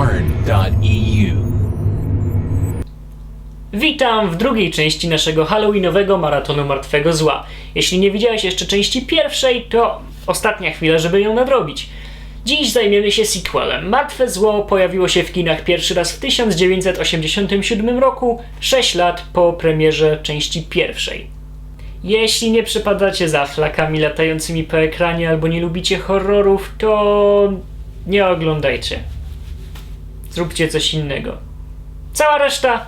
arn.eu. Witam w drugiej części naszego halloweenowego maratonu martwego zła. Jeśli nie widziałeś jeszcze części pierwszej, to ostatnia chwila, żeby ją nadrobić. Dziś zajmiemy się sequelem. Martwe zło pojawiło się w kinach pierwszy raz w 1987 roku, 6 lat po premierze części pierwszej. Jeśli nie przypadacie za flakami latającymi po ekranie albo nie lubicie horrorów, to nie oglądajcie. Zróbcie coś innego. Cała reszta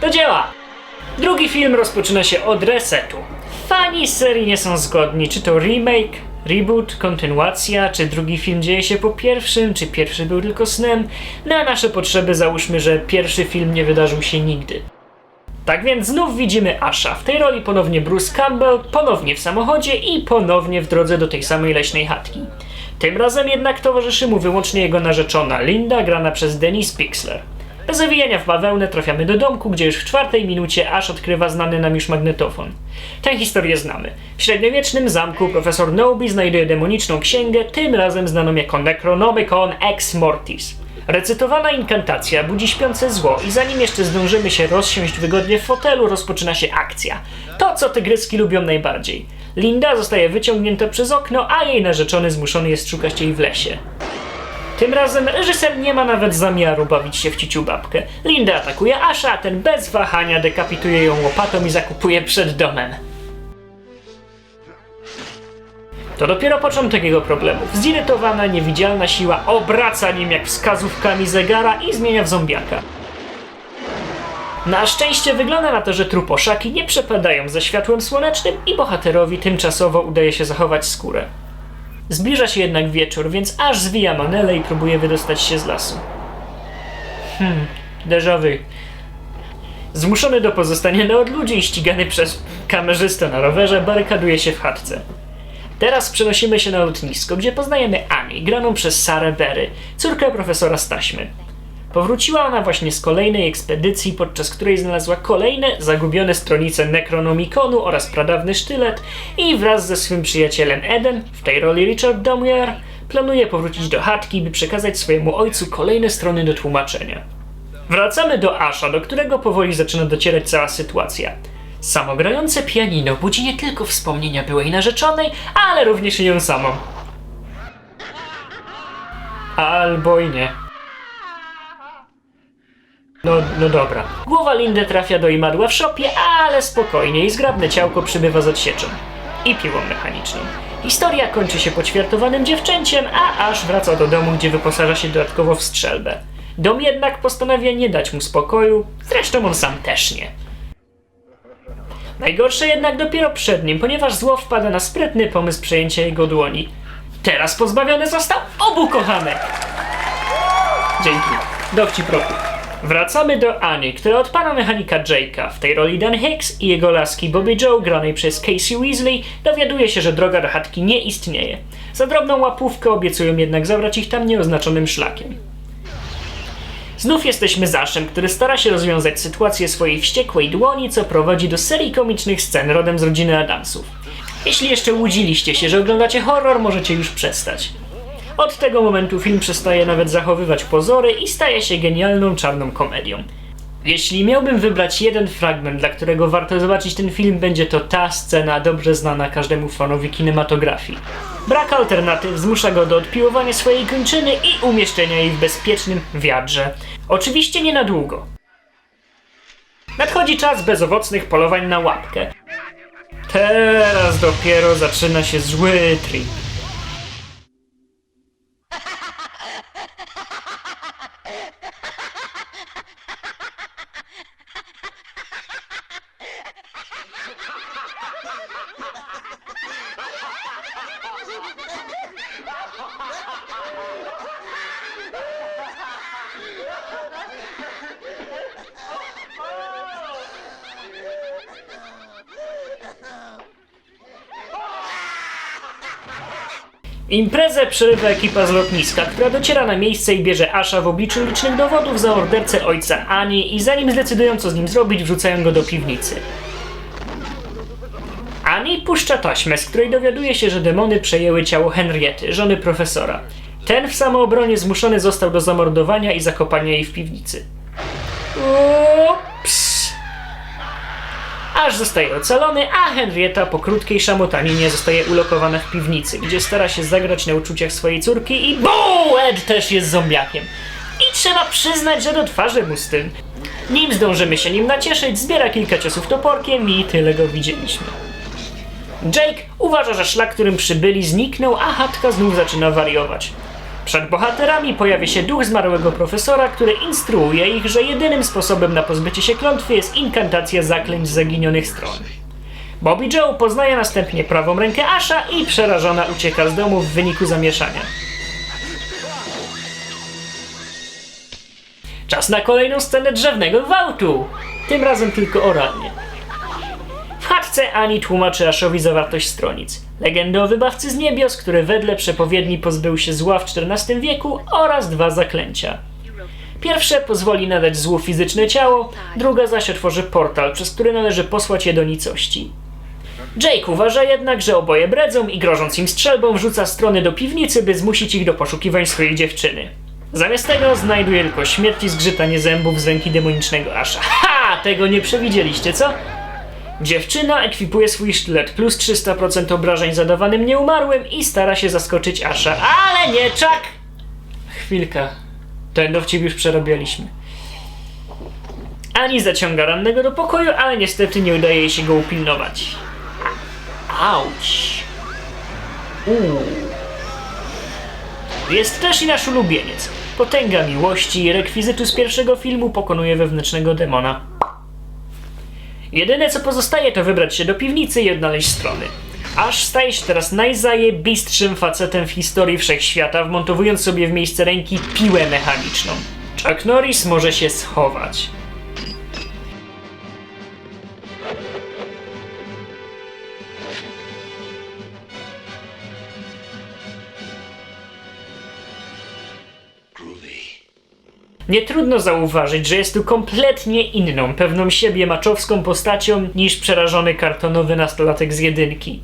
do dzieła! Drugi film rozpoczyna się od resetu. Fani serii nie są zgodni, czy to remake, reboot, kontynuacja, czy drugi film dzieje się po pierwszym, czy pierwszy był tylko snem. Na nasze potrzeby załóżmy, że pierwszy film nie wydarzył się nigdy. Tak więc znów widzimy Asha. W tej roli ponownie Bruce Campbell, ponownie w samochodzie i ponownie w drodze do tej samej leśnej chatki. Tym razem jednak towarzyszy mu wyłącznie jego narzeczona Linda, grana przez Denise Pixler. Bez owijania w bawełnę trafiamy do domku, gdzie już w czwartej minucie Ash odkrywa znany nam już magnetofon. Tę historię znamy. W średniowiecznym zamku profesor Noby znajduje demoniczną księgę, tym razem znaną jako Necronomicon Ex Mortis. Recytowana inkantacja budzi śpiące zło i zanim jeszcze zdążymy się rozsiąść wygodnie w fotelu, rozpoczyna się akcja. To, co tygryski lubią najbardziej. Linda zostaje wyciągnięta przez okno, a jej narzeczony zmuszony jest szukać jej w lesie. Tym razem reżyser nie ma nawet zamiaru bawić się w ciciu babkę. Linda atakuje Asha, a ten bez wahania dekapituje ją łopatą i zakupuje przed domem. To dopiero początek jego problemów. Zirytowana, niewidzialna siła obraca nim jak wskazówkami zegara i zmienia w zombiaka. Na szczęście wygląda na to, że truposzaki nie przepadają ze światłem słonecznym i bohaterowi tymczasowo udaje się zachować skórę. Zbliża się jednak wieczór, więc aż zwija manele i próbuje wydostać się z lasu. Hmm, vu. Zmuszony do pozostania na odludziu i ścigany przez kamerzystę na rowerze, barykaduje się w chatce. Teraz przenosimy się na lotnisko, gdzie poznajemy Annie, graną przez Sarę Berry, córkę profesora Staśmy. Powróciła ona właśnie z kolejnej ekspedycji, podczas której znalazła kolejne zagubione stronice Necronomiconu oraz pradawny sztylet i wraz ze swym przyjacielem Eden, w tej roli Richard Domier, planuje powrócić do chatki, by przekazać swojemu ojcu kolejne strony do tłumaczenia. Wracamy do Asha, do którego powoli zaczyna docierać cała sytuacja. Samogrające pianino budzi nie tylko wspomnienia byłej narzeczonej, ale również i ją samą. Albo i nie. No, no dobra. Głowa Lindy trafia do imadła w szopie, ale spokojnie i zgrabne ciałko przybywa z odsieczą. I piłą mechaniczną. Historia kończy się poćwiartowanym dziewczęciem, a aż wraca do domu, gdzie wyposaża się dodatkowo w strzelbę. Dom jednak postanawia nie dać mu spokoju, zresztą on sam też nie. Najgorsze jednak dopiero przed nim, ponieważ zło wpada na sprytny pomysł przejęcia jego dłoni. Teraz pozbawiony został obu kochanek! Dzięki. Dowcip roku. Wracamy do Annie, która od pana mechanika Jake'a, w tej roli Dan Hicks i jego laski Bobby Joe, granej przez Casey Weasley, dowiaduje się, że droga do chatki nie istnieje. Za drobną łapówkę obiecują jednak zabrać ich tam nieoznaczonym szlakiem. Znów jesteśmy z Ashem, który stara się rozwiązać sytuację swojej wściekłej dłoni, co prowadzi do serii komicznych scen rodem z rodziny Adamsów. Jeśli jeszcze łudziliście się, że oglądacie horror, możecie już przestać. Od tego momentu film przestaje nawet zachowywać pozory i staje się genialną czarną komedią. Jeśli miałbym wybrać jeden fragment, dla którego warto zobaczyć ten film, będzie to ta scena dobrze znana każdemu fanowi kinematografii. Brak alternatyw zmusza go do odpiłowania swojej kończyny i umieszczenia jej w bezpiecznym wiadrze. Oczywiście nie na długo. Nadchodzi czas bezowocnych polowań na łapkę. Teraz dopiero zaczyna się zły trip. Imprezę przerywa ekipa z lotniska, która dociera na miejsce i bierze Asha w obliczu licznych dowodów za mordercę ojca Ani i zanim zdecydują co z nim zrobić, wrzucają go do piwnicy. Ani puszcza taśmę, z której dowiaduje się, że demony przejęły ciało Henriety, żony profesora. Ten w samoobronie zmuszony został do zamordowania i zakopania jej w piwnicy. Ups. Aż zostaje ocalony, a Henrietta po krótkiej szamotaninie zostaje ulokowana w piwnicy, gdzie stara się zagrać na uczuciach swojej córki i BOOM! Ed też jest zombiakiem. I trzeba przyznać, że do twarzy mu z tym. Nim zdążymy się nim nacieszyć, zbiera kilka ciosów toporkiem i tyle go widzieliśmy. Jake uważa, że szlak, którym przybyli, zniknął, a chatka znów zaczyna wariować. Przed bohaterami pojawia się duch zmarłego profesora, który instruuje ich, że jedynym sposobem na pozbycie się klątwy jest inkantacja zaklęć zaginionych stron. Bobby Joe poznaje następnie prawą rękę Asha i przerażona ucieka z domu w wyniku zamieszania. Czas na kolejną scenę drzewnego gwałtu! Tym razem tylko oralnie. W chatce Ani tłumaczy Ashowi zawartość stronic. Legendy o wybawcy z niebios, który wedle przepowiedni pozbył się zła w XIV wieku oraz dwa zaklęcia. Pierwsze pozwoli nadać złu fizyczne ciało, druga zaś otworzy portal, przez który należy posłać je do nicości. Jake uważa jednak, że oboje bredzą i grożąc im strzelbą wrzuca strony do piwnicy, by zmusić ich do poszukiwań swojej dziewczyny. Zamiast tego znajduje tylko śmierć i zgrzytanie zębów z ręki demonicznego Asha. Ha! Tego nie przewidzieliście, co? Dziewczyna ekwipuje swój sztylet plus 300% obrażeń zadawanym nieumarłym i stara się zaskoczyć Asha. Ale nie, czak! Chwilka. Ten dowcip już przerabialiśmy. Ani zaciąga rannego do pokoju, ale niestety nie udaje jej się go upilnować. Auć. Uuu. Jest też i nasz ulubieniec. Potęga miłości i rekwizytu z pierwszego filmu pokonuje wewnętrznego demona. Jedyne co pozostaje to wybrać się do piwnicy i odnaleźć strony. Aż staje się teraz najzajebistszym facetem w historii wszechświata, wmontowując sobie w miejsce ręki piłę mechaniczną. Chuck Norris może się schować. Nie trudno zauważyć, że jest tu kompletnie inną, pewną siebie maczowską postacią niż przerażony kartonowy nastolatek z jedynki.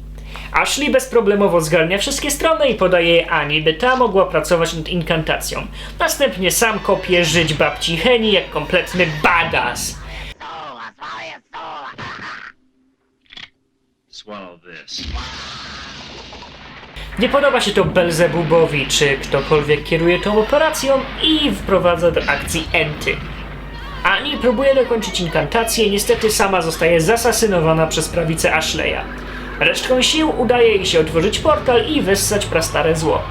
Ashley bezproblemowo zgarnia wszystkie strony i podaje je Ani, by ta mogła pracować nad inkantacją. Następnie sam kopie żyć babci Heni jak kompletny badass. Swallow this. Nie podoba się to Belzebubowi, czy ktokolwiek kieruje tą operacją i wprowadza do akcji Enty. Ani próbuje dokończyć inkantację niestety sama zostaje zasasynowana przez prawicę Ashleya. Resztką sił udaje jej się otworzyć portal i wessać prastare zło.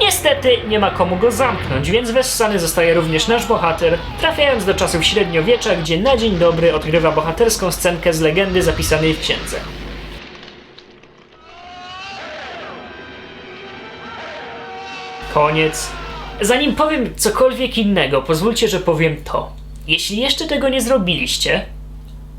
Niestety nie ma komu go zamknąć, więc wessany zostaje również nasz bohater, trafiając do czasów średniowiecza, gdzie na dzień dobry odgrywa bohaterską scenkę z legendy zapisanej w księdze. Koniec. Zanim powiem cokolwiek innego, pozwólcie, że powiem to. Jeśli jeszcze tego nie zrobiliście,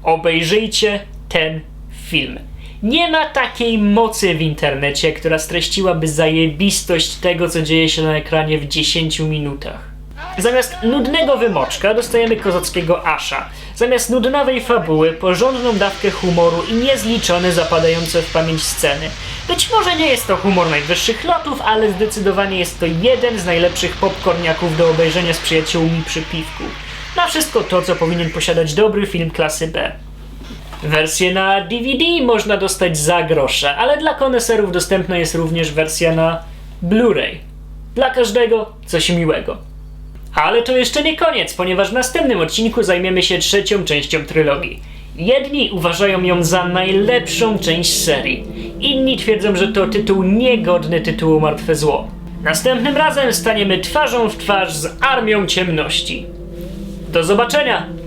obejrzyjcie ten film. Nie ma takiej mocy w internecie, która streściłaby zajebistość tego, co dzieje się na ekranie w 10 minutach. Zamiast nudnego wymoczka dostajemy kozackiego Asha. Zamiast nudnawej fabuły, porządną dawkę humoru i niezliczone zapadające w pamięć sceny. Być może nie jest to humor najwyższych lotów, ale zdecydowanie jest to jeden z najlepszych popcorniaków do obejrzenia z przyjaciółmi przy piwku. Na wszystko to, co powinien posiadać dobry film klasy B. Wersję na DVD można dostać za grosze, ale dla koneserów dostępna jest również wersja na Blu-ray. Dla każdego coś miłego. Ale to jeszcze nie koniec, ponieważ w następnym odcinku zajmiemy się trzecią częścią trylogii. Jedni uważają ją za najlepszą część serii, inni twierdzą, że to tytuł niegodny tytułu Martwe Zło. Następnym razem staniemy twarzą w twarz z Armią Ciemności. Do zobaczenia!